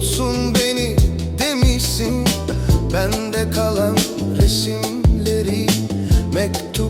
unutsun beni demişsin. Bende kalan resimleri mektup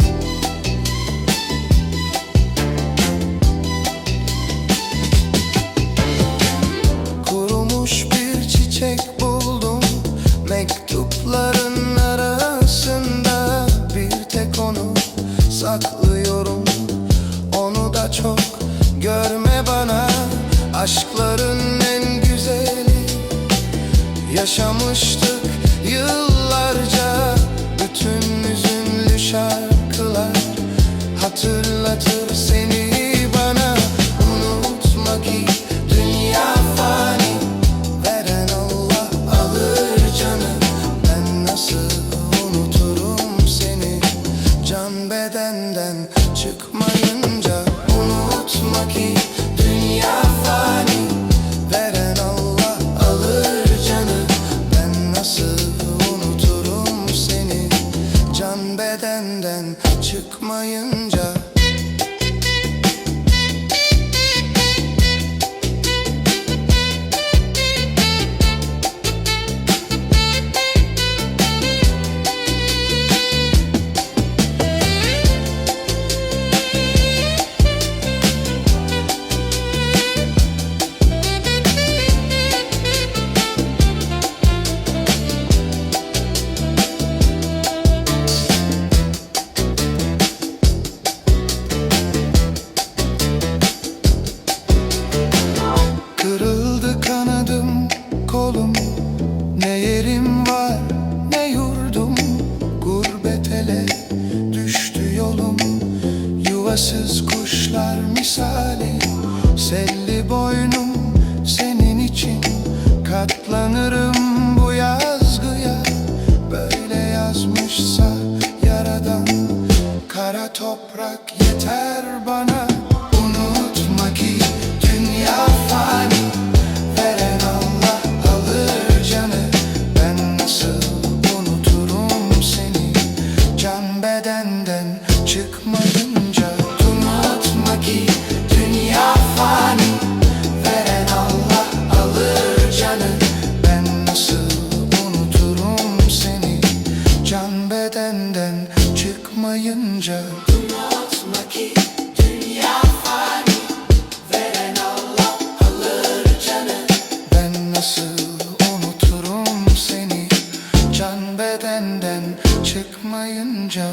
saklıyorum. Onu da çok görme bana. Aşkların en güzeli. Yaşamıştık yıllarca çıkmayınca Unutma dünya fani. Veren Allah alır canı. Ben nasıl unuturum seni? Can bedenden çıkmayınca Yuvasız kuşlar misali. Selli boynum senin için. Katlanırım bu yazgıya. Böyle yazmışsa yaradan Kara toprak yeter bana çıkmayınca Unutma ki dünya Veren Allah alır canı Ben nasıl unuturum seni? Can bedenden çıkmayınca